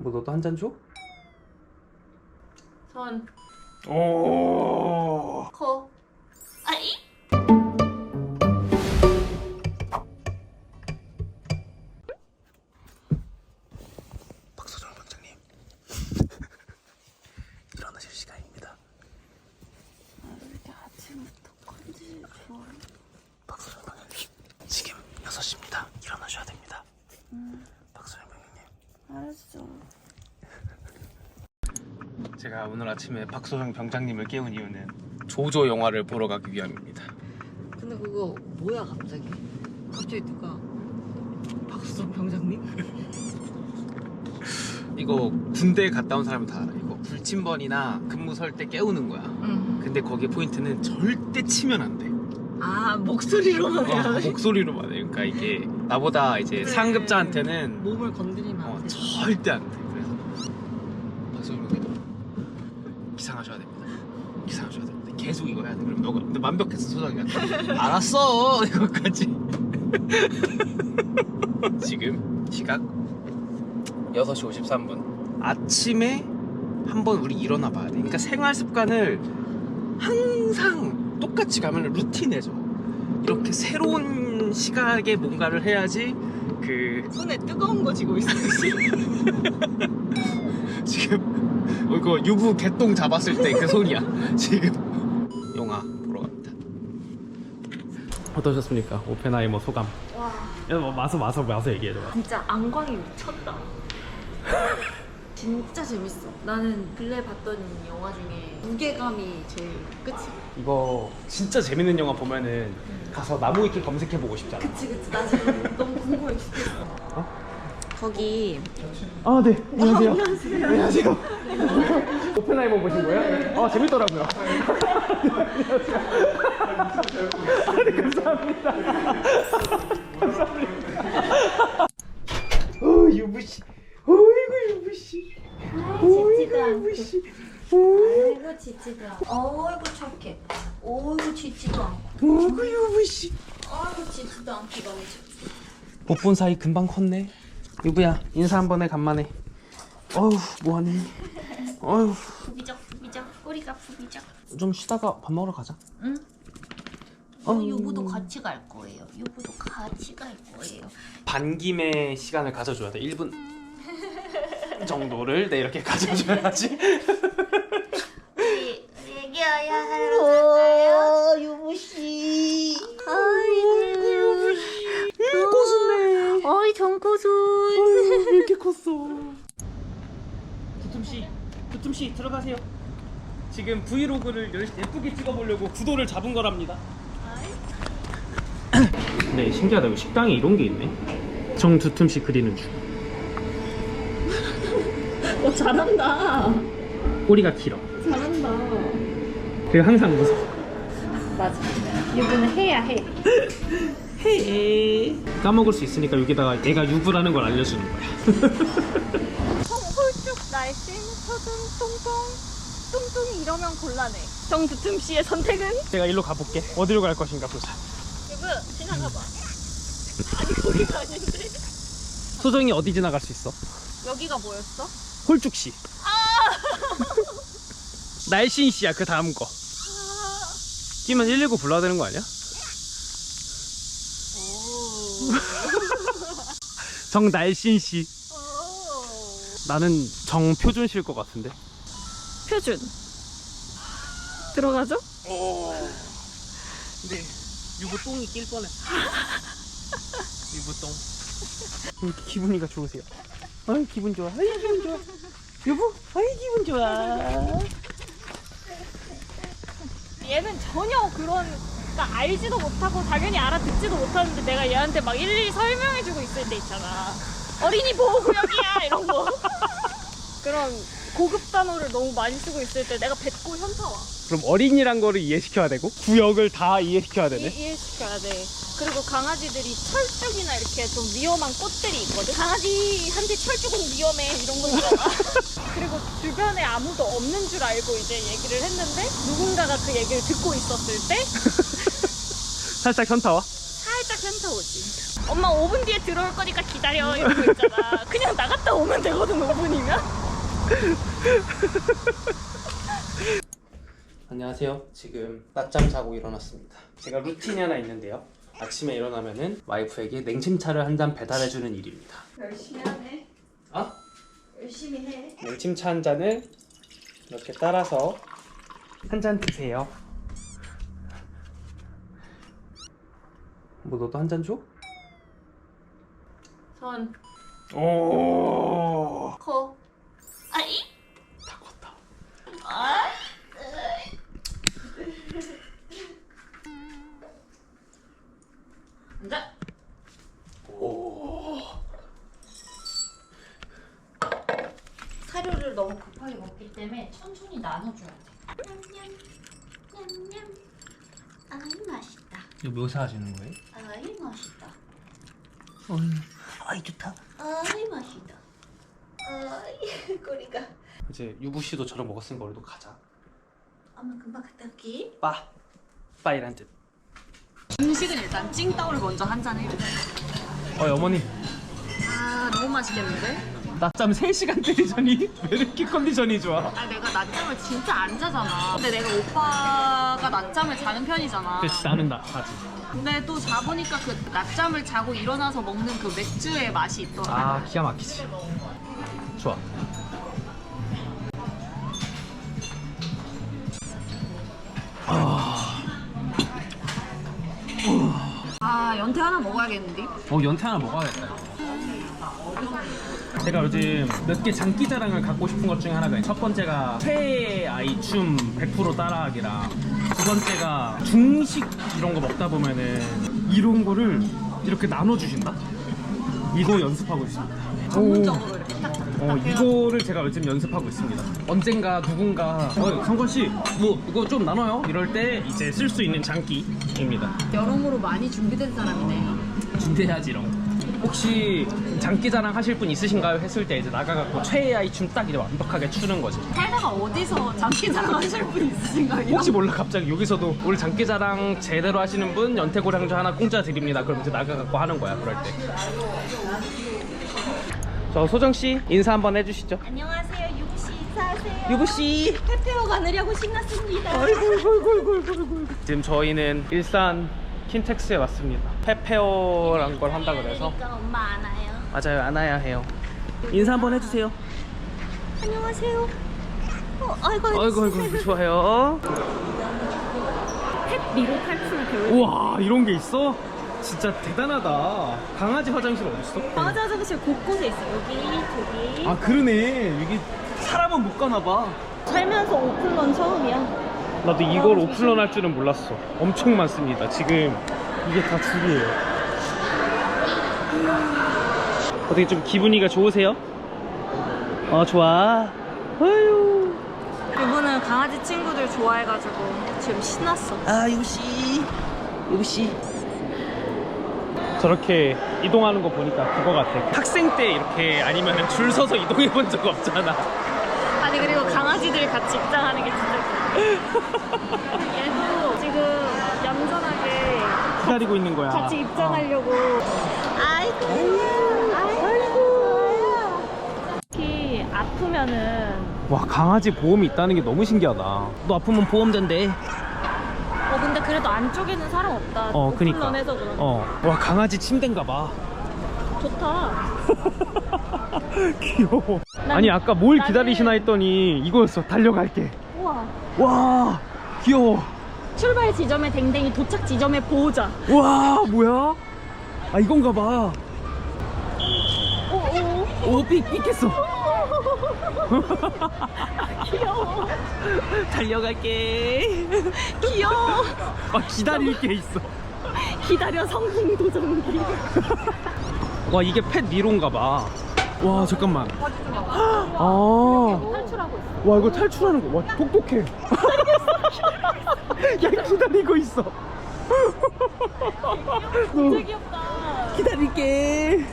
뭐 너도 한 잔 줘? 손, 오. 코, 아이. 박소정 원장님 일어나실 시간입니다. 이렇게 아침부터 컨디션 좋아. 박소정 원장님 지금 6시입니다. 일어나셔야 됩니다. 박소정 원장님 알았어. 제가 오늘 아침에 박소정 병장님을 깨운 이유는 조조 영화를 보러 가기 위함입니다. 근데 그거 뭐야 갑자기? 갑자기 누가 박수정 병장님? 이거 군대 갔다 온 사람은 다 알아. 이거 불침번이나 근무 설 때 깨우는 거야. 응. 근데 거기에 포인트는 절대 치면 안 돼. 아 목소리로만 해야 어, 돼? 목소리로만 해. 그러니까 이게 나보다 이제 그래. 상급자한테는 몸을 건드리면 절대 안 돼. 그래서 박소영 기상하셔야 됩니다. 기상하셔야 됩니다. 계속 이거 해야 돼. 그럼 너가 근데 완벽했어 소장이가. 알았어 이거까지. 지금 시각 6시 53분. 아침에 한번 우리 일어나 봐야 돼. 그러니까 생활 습관을 항상 똑같이 가면 루틴해져. 이렇게 새로운 시각에 뭔가를 해야지 그 손에 뜨거운 거 쥐고 있어. 지금 어, 이거 유부 개똥 잡았을 때그 소리야 지금 영화 보러 갑니다 어떠셨습니까? 오펜하이머 소감 와, 야, 뭐 마서 마서 마서 얘기해줘 진짜 안광이 미쳤다. 진짜 재밌어. 나는 근래 봤던 영화 중에 무게감이 제일 끝이. 이거 진짜 재밌는 영화 보면은 가서 나무 위키 검색해 보고 싶잖아. 그치 그치. 나 지금 너무 궁금해 죽겠어. 거기 아 네. 안녕하세요. 안녕하세요. 오펜하이머 보신 거예요? 아 재밌더라고요. 아, 네, 감사합니다. 감사합니다. 어 유부씨 어이구 유부씨 짖지도 않고. 유부씨 아이고 짖지도 않고. 어이구 착해. 어이구 짖지도 않고. 어이구 유부씨 어이구 짖지도 않고 너무 좋지. 못본 사이 금방 컸네 유부야 인사 한 번에 간만에 어휴 뭐하니 어휴 부비적 부비적 꼬리가 부비적. 좀 쉬다가 밥 먹으러 가자 응? 어, 어, 유부도 같이 갈 거예요. 유부도 같이 갈 거예요. 반김의 시간을 가져줘야 돼 1분 정도를 네 이렇게 가져줘야지. 우리 애기야 하러 갈까요? 유부씨. 아이고 유부씨. 고수네. 어이 정고순. 왜 이렇게 컸어? 두툼 씨 두툼 씨 들어가세요. 지금 브이로그를 열- 예쁘게 찍어보려고 구도를 잡은 거랍니다. 네 신기하다. 이거 식당에 이런 게 있네. 정두툼 씨 그리는 중 어 잘한다. 꼬리가 길어 잘한다. 그리고 항상 무서워 맞아. 유부는 해야 해. 헤 까먹을 수 있으니까 여기다가 얘가 유부라는 걸 알려주는 거야 홀쭉 날씬 서든 뚱뚱 뚱뚱이 이러면 곤란해. 정두툼 씨의 선택은? 내가 일로 가볼게 어디로 갈 것인가 보자 유부 지나가봐. 아니 거기가 아닌데. 소정이 어디 지나갈 수 있어? 여기가 뭐였어? 홀쭉씨 날씬씨야 그 다음 거 끼면 119 불러야 되는 거 아니야? 오. 정날씬씨 오. 나는 정표준씨일 것 같은데 표준. 들어가죠? 근데 유부 똥이 낄 뻔했어 유부 똥 이렇게 기분이가 좋으세요 아이 기분 좋아 아이 기분 좋아 유부 아이 기분 좋아 얘는 전혀 그런 그러니까 알지도 못하고 당연히 알아듣지도 못하는데 내가 얘한테 막 일일이 설명해주고 있을 때 있잖아. 어린이 보호구역이야 이런 거. 그런 고급 단어를 너무 많이 쓰고 있을 때 내가 뱉고 현타 와. 그럼 어린이란 거를 이해시켜야 되고 구역을 다 이해시켜야 이, 되네 이 해시켜야 돼. 그리고 강아지들이 철쭉이나 이렇게 좀 위험한 꽃들이 있거든. 강아지한테 철쭉은 위험해 이런 거 있잖아. 그리고 주변에 아무도 없는 줄 알고 이제 얘기를 했는데 누군가가 그 얘기를 듣고 있었을 때 살짝 현타 와 살짝 현타 오지. 엄마 5분 뒤에 들어올 거니까 기다려 이러고 있잖아. 그냥 나갔다 오면 되거든 5분이면. 안녕하세요. 지금 낮잠 자고 일어났습니다. 제가 루틴이 하나 있는데요. 아침에 일어나면은 와이프에게 냉침차를 한 잔 배달해주는 일입니다. 열심히 하네. 어? 열심히 해. 냉침차 한 잔을 이렇게 따라서 한 잔 드세요. 뭐 너도 한 잔 줘? 선, 오. 코, 아이. 다 컸다. 앉아. 사료를 너무 급하게 먹기 때문에 천천히 나눠줘야 돼. 냠냠, 냠냠. 아이 맛있다. 이거 묘사하시는 거예요? 아이 맛있다. 아이 좋다. 아이 맛있다. 아이 꼬리가. 이제 유부 씨도 저랑 먹었으니까 우리도 가자. 엄마 금방 갔다 올게. 빠. 빠이란 뜻. 음식은 일단 찡따오를 먼저 한 잔 해. 어 어머니. 아 너무 맛있겠는데? 낮잠 3시간 때리더니 왜 이렇게 컨디션이 좋아? 아 내가 낮잠을 진짜 안 자잖아. 근데 내가 오빠가 낮잠을 자는 편이잖아. 그렇지 나는 나 가지. 근데 또 자보니까 그 낮잠을 자고 일어나서 먹는 그 맥주의 맛이 있더라. 아 기가 막히지. 좋아. 아 연태 하나 먹어야겠는데? 어 연태 하나 먹어야겠다. 제가 요즘 몇 개 장기 자랑을 갖고 싶은 것 중에 하나가 첫 번째가 최애 아이 춤 100% 따라하기랑 두 번째가 중식 이런 거 먹다 보면은 이런 거를 이렇게 나눠주신다? 이거 연습하고 있습니다. 전문적으로 이렇게 딱. 어 이거를 제가 요즘 연습하고 있습니다. 언젠가 누군가 어 성권 씨 뭐 이거 좀 나눠요 이럴 때 이제 쓸 수 있는 장기입니다. 여러모로 많이 준비된 사람이네. 준비해야지롱. 혹시 장기자랑 하실 분 있으신가요? 했을 때 이제 나가갖고 최애 아이 춤 딱 이제 완벽하게 추는 거지. 살다가 어디서 장기자랑 하실 분 있으신가요? 혹시 몰라 갑자기 여기서도 오늘 장기자랑 제대로 하시는 분 연태고량주 하나 공짜 드립니다. 그럼 이제 나가갖고 하는 거야 그럴 때. 저 소정 씨 인사 한번 해주시죠. 안녕하세요 유부 씨 인사하세요. 유부 씨. 페페오 가느려고 신났습니다. 지금 저희는 일산 킨텍스에 왔습니다. 페페오란 걸 한다 그래서 그러니까 엄마 안 와요. 맞아요 안 와야 해요. 인사 한번 해주세요. 안녕하세요. 어, 아이고 아이고 아이고 좋아요. 펫 미로 탈출 교육. 우와 이런 게 있어? 진짜 대단하다. 강아지 화장실 어딨어? 강아지 화장실 곳곳에 있어. 여기, 저기. 아 그러네. 여기 사람은 못 가나 봐. 살면서 오픈런 처음이야. 나도 이걸 오픈런 할 줄은 몰랐어. 엄청 많습니다. 지금 이게 다 줄이에요. 어떻게 좀 기분이가 좋으세요? 어 좋아. 아유. 이분은 강아지 친구들 좋아해가지고 지금 신났어. 아 유씨 유씨 저렇게 이동하는 거 보니까 그거 같아 학생 때 이렇게 아니면 줄 서서 이동해 본 적 없잖아 아니 그리고 강아지들 같이 입장하는 게 진짜. 얘도 지금 얌전하게 기다리고 있는 거야 같이 입장하려고. 아이고. 아이고. 특히 아프면은 어. 와 강아지 보험이 있다는 게 너무 신기하다 너 아프면 보험 된대 어 근데 그래도 안쪽에는 사람 없다. 어 그니까 그런. 어 와 강아지 침대인가 봐 좋다. 귀여워 난- 아니 아까 뭘 나는- 기다리시나 했더니 이거였어 달려갈게 우와. 와 귀여워 출발 지점에 댕댕이 도착 지점에 보호자. 와 뭐야 아 이건가 봐 오오. 오, 삑, 삑했어. 귀여워. 달려갈게. 귀여워. 막 기다릴 게 있어. 기다려 성공 도전기. 와, 이게 펫 미로인가 봐. 와, 잠깐만. 아. 탈출하고 있어. 와, 이거 탈출하는 거. 와, 똑똑해. 야, 기다리고 있어. 진짜 귀엽다. 기다릴게.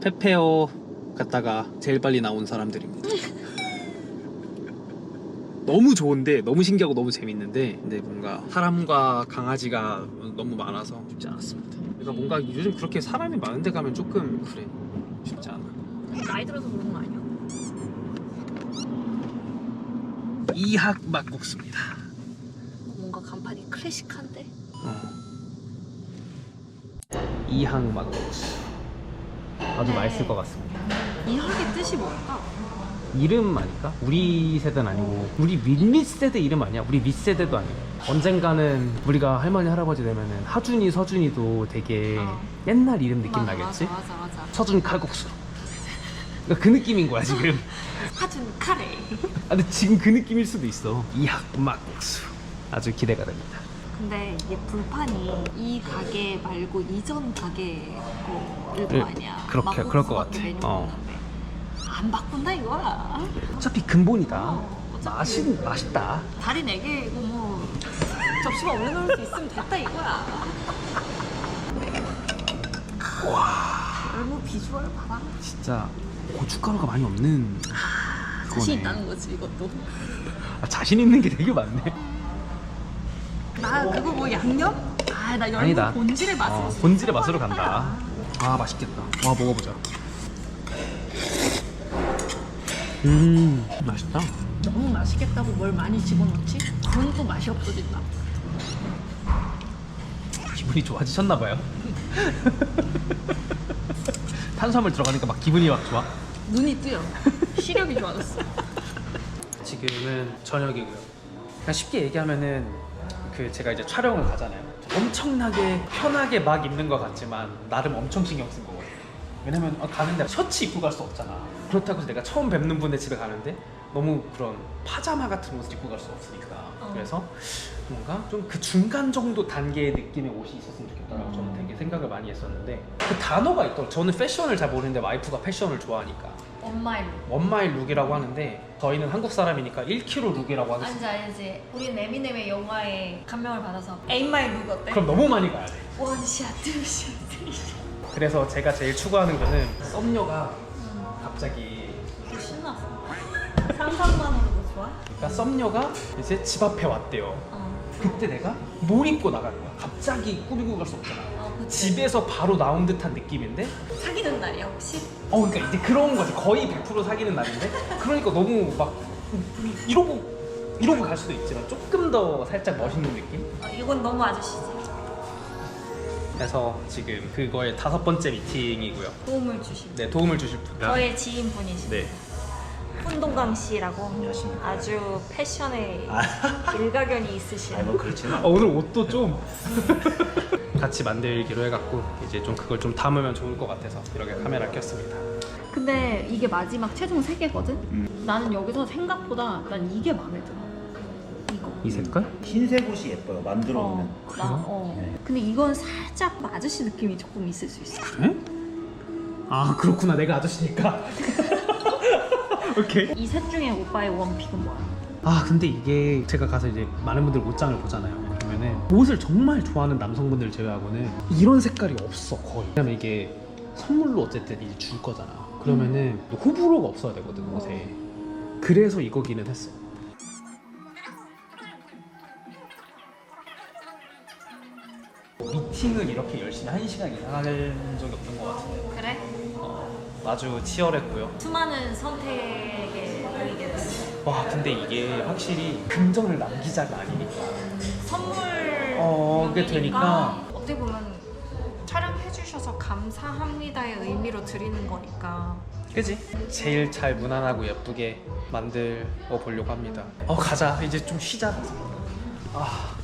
페페오 갔다가 제일 빨리 나온 사람들입니다. 너무 좋은데 너무 신기하고 너무 재밌는데 근데 뭔가 사람과 강아지가 너무 많아서 쉽지 않았습니다. 그러니까 뭔가 요즘 그렇게 사람이 많은 데 가면 조금 그래 쉽지 않아. 나이 들어서 그런 거 아니야? 이학 막국수입니다. 뭔가 간판이 클래식한데? 어. 이학 막국수 아주 네. 맛있을 것 같습니다. 이 학의 뜻이 뭘까? 이름 아닐까? 우리 세대는 아니고 우리 윗밑 세대 이름 아니야? 우리 윗세대도 아니고 언젠가는 우리가 할머니 할아버지 되면은 하준이 서준이도 되게 어. 옛날 이름 느낌 맞아, 나겠지? 맞아 맞아 맞아. 서준 칼국수 그러니까 그 느낌인 거야 지금 하준 카레. 아, 근데 지금 그 느낌일 수도 있어 이학 막국수 아주 기대가 됩니다 근데 이게 불판이 이 가게 말고 이전 가게 거일 예, 거 아니야. 그렇게- 막국수 그럴 것 같아. 메뉴 어. 안 바꾼다 이거야. 어차피 근본이다 어, 어차피- 맛이 맛있다 다리 네 개고 뭐 접시만 올려놓을 수 있으면 됐다 이거야. 와. 얼무 비주얼 봐라. 진짜 고춧가루가 많이 없는 자신 그거네. 있다는 거지 이것도. 아, 자신 있는 게 되게 많네 나 그거 뭐 양념? 아나 열무 아니다. 본질의 맛으로. 어, 본질의 맛으로 간다. 아 맛있겠다. 와 먹어보자. 음 맛있다. 너무 맛있겠다고 뭘 많이 집어넣지? 그건 또 맛이 없어진다. 기분이 좋아지셨나 봐요. 탄수화물 들어가니까 막 기분이 막 좋아. 눈이 뜨여. 시력이 좋아졌어. 지금은 저녁이고요. 그냥 쉽게 얘기하면은 그 제가 이제 촬영을 가잖아요. 엄청나게 편하게 막 입는 것 같지만 나름 엄청 신경 쓴 거거든요. 왜냐면 어, 가는데 셔츠 입고 갈 수 없잖아. 그렇다고 해서 내가 처음 뵙는 분의 집에 가는데 너무 그런 파자마 같은 옷을 입고 갈 수 없으니까. 어. 그래서 뭔가 좀 그 중간 정도 단계의 느낌의 옷이 있었으면 좋겠다라고 저는 되게 생각을 많이 했었는데 그 단어가 있더라고요. 저는 패션을 잘 모르는데 와이프가 패션을 좋아하니까. 룩. 원마일 룩이라고 하는데 저희는 한국 사람이니까 1kg 룩이라고 하겠습니다. 알지 알지. 우리 에미넴의 영화에 감명을 받아서 에임마이 룩 어때? 그럼 너무 많이 가야 돼. 원샷, 투샷, 쓰리샷. 그래서 제가 제일 추구하는 거는 썸녀가 갑자기 신났어. 상상만으로도 좋아? 그러니까 썸녀가 이제 집 앞에 왔대요. 어. 그때 내가 뭘 입고 나갈 거야? 갑자기 꾸미고 갈 수 없잖아. 어, 그치. 집에서 바로 나온 듯한 느낌인데 사귀는 날이야 혹시? 어 그러니까 이제 그런 거지 거의 100% 사귀는 날인데 그러니까 너무 막 이러고 이러고 갈 수도 있지만 조금 더 살짝 멋있는 느낌? 어, 이건 너무 아저씨지. 그래서 지금 그거의 다섯 번째 미팅이고요. 도움을 주신. 네 도움을 주실 분. 저의 지인분이신. 네. 훈동강 씨라고 아주 패션에 일가견이 있으신. 아니 뭐 그렇지는 어, 오늘 옷도 좀 같이 만들기로 해갖고 이제 좀 그걸 좀 담으면 좋을 것 같아서 이렇게 카메라 켰습니다. 근데 이게 마지막 최종 세 개거든? 음. 나는 여기서 생각보다 난 이게 마음에 들어. 이거. 이 색깔? 흰색 옷이 예뻐요 만들어 어, 오면 나, 어. 네. 근데 이건 살짝 아저씨 느낌이 조금 있을 수 있어. 에? 아 그렇구나 내가 아저씨니까. 오케이. 이 셋 중에 오빠의 원픽은 뭐야? 아 근데 이게 제가 가서 이제 많은 분들 옷장을 보잖아요. 그러면은 옷을 정말 좋아하는 남성분들 제외하고는 이런 색깔이 없어 거의. 왜냐면 이게 선물로 어쨌든 이제 줄 거잖아. 그러면은 호불호가 없어야 되거든 옷에. 그래서 이거기는 했어. 미팅을 이렇게 열심히 한 시간 이상 할 적이 없는 것 같은데 그래? 어, 아주 치열했고요. 수많은 선택에 보이게 됐어. 와 근데 이게 확실히 금전을 남기자가 아니니까 선물 어, 그게 되니까. 어떻게 보면 촬영해 주셔서 감사합니다의 의미로 드리는 거니까 그지? 제일 잘 무난하고 예쁘게 만들어 보려고 합니다 어 가자 이제 좀 쉬자 아